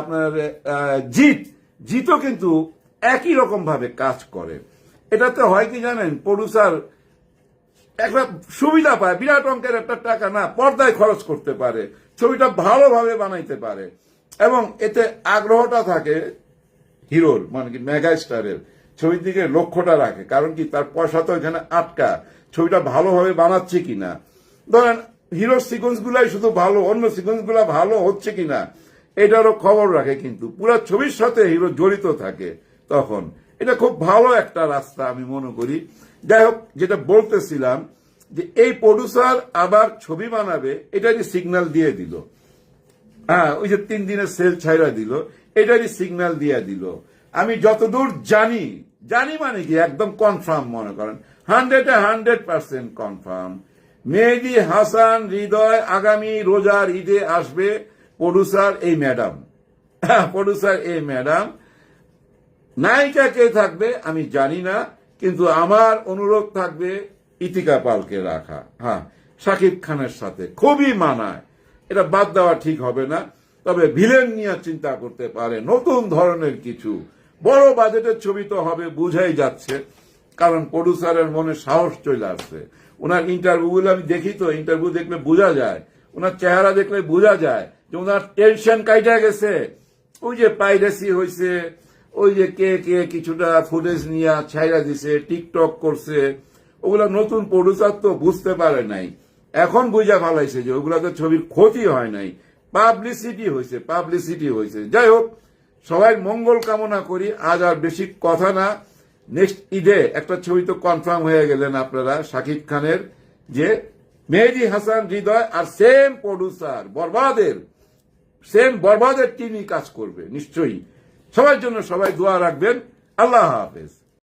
আপনার জিত। জিতও কিন্তু একই রকম ভাবে কাজ করে। এটাতে হয় কি জানেন? প্রডিউসার একটা সুবিধা পায়, বিরাট অঙ্কের একটা টাকা না পর্দায় খরচ করতে পারে, ছবিটা ভালোভাবে বানাইতে পারে। এবং এতে আগ্রহটা থাকে হিরোর মানে কি মেগা স্টারের ছবির দিকে লক্ষ্যটা রাখে। কারণ কি? তার পয়সা তো এখানে আটকা। ছবিটা ভালোভাবে বানাচ্ছে কিনা? ধরেন, হিরোর সিকোয়েন্স গুলাই শুধু ভালো, অন্য সিকোয়েন্সগুলা ভালো হচ্ছে কিনা? এটারও খবর রাখে কিন্তু। পুরা ছবির সাথে হিরো জড়িত থাকে তখন। এটা খুব ভালো একটা রাস্তা আমি মনে করি। যাই হোক, যেটা বলতেছিলাম যে এই প্রডিউসার আবার ছবি বানাবে, এটারই সিগন্যাল দিয়ে দিল। হ্যাঁ ওই যে তিন দিনের সেল ছাইরা দিল, এটারই সিগন্যাল দিয়ে দিল। আমি যতদূর জানি জানি মানে কি, একদম কনফার্ম মনে করেন। হান্ড্রেডে hundred percent confirm Mehedi Hasan Hridoy আগামী রোজার ঈদে আসবে। প্রডিউসার, এই ম্যাডাম। প্রডিউসার, এই ম্যাডাম। নায়িকা কে থাকবে, আমি জানি না, কিন্তু আমার অনুরোধ থাকবে ইতিকা পালকে রাখা। হ্যাঁ শাকিব খানের সাথে। খুবই মানায়। এটা বাদ দেওয়া ঠিক হবে না। তবে ভিলেন নিয়ে চিন্তা করতে পারে। নতুন ধরনের কিছু। বড় বাজেটের ছবি তো হবে, বুঝাই যাচ্ছে। কারণ প্রডিউসারের মনে সাহস চলে আসছে। ওনার ইন্টারভিউগুলো আমি দেখি তো ইন্টারভিউ দেখলে বোঝা যায়। ওনার চেহারা দেখলে বোঝা যায়। যে ওনার টেনশন কাইটা গেছে। ওই যে পাইরেসি হয়েছে ওই যে কে কে কিছুটা ফুটেজ নিয়ে ছাইরা দিছে, টিকটক করছে, ওগুলা নতুন প্রডিউসার তো বুঝতে পারে নাই। এখন বুঝা ফালাইছে যে ওগুলাতে ছবির ক্ষতি হয় নাই। পাবলিসিটি হয়েছে পাবলিসিটি হয়েছে যাই হোক, সবাই মঙ্গল কামনা করি, আজ আর বেশি কথা না। নেক্সট ঈদে একটা ছবি তো কনফার্ম হয়ে গেলেন আপনারা শাকিব খানের যে মেহেদি হাসান হৃদয় আর সেম প্রডিউসার বরবাদের সেম বরবাদের টিমই কাজ করবে, নিশ্চয়ই। সবার জন্য সবাই দোয়া রাখবেন। আল্লাহ হাফেজ।